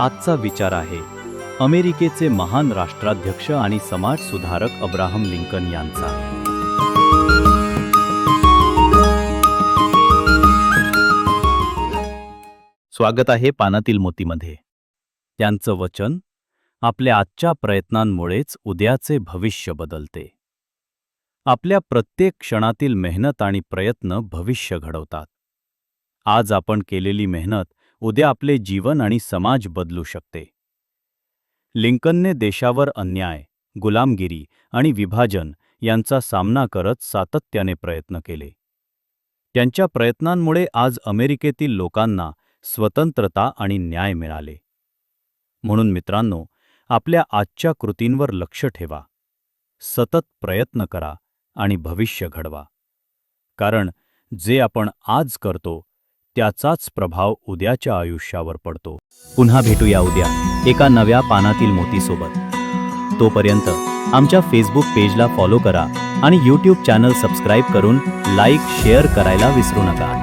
आजचा विचार आहे. अमेरिकेचे महान राष्ट्राध्यक्ष आणि समाज सुधारक अब्राहम लिंकन यांचा. स्वागत आहे पानातील मोतीमध्ये. त्यांचं वचन आपल्या आजच्या प्रयत्नांमुळेच उद्याचे भविष्य बदलते. आपल्या प्रत्येक क्षणातील मेहनत आणि प्रयत्न भविष्य घडवतात. आज आपण केलेली मेहनत उद्या आपले जीवन आणि समाज बदलू शकते. लिंकनने देशावर अन्याय गुलामगिरी आणि विभाजन यांचा सामना करत सातत्याने प्रयत्न केले. त्यांच्या प्रयत्नांमुळे आज अमेरिकेतील लोकांना स्वतंत्रता आणि न्याय मिळाले. म्हणून मित्रांनो आपल्या आजच्या कृतींवर लक्ष ठेवा. सतत प्रयत्न करा आणि भविष्य घडवा. कारण जे आपण आज करतो त्याचाच प्रभाव उद्याच्या आयुष्यावर पडतो. पुन्हा भेटूया उद्या एका नव्या पानातील मोतीसोबत. तोपर्यंत आमच्या फेसबुक पेजला फॉलो करा आणि यूट्यूब चॅनल सबस्क्राईब करून लाईक शेअर करायला विसरू नका.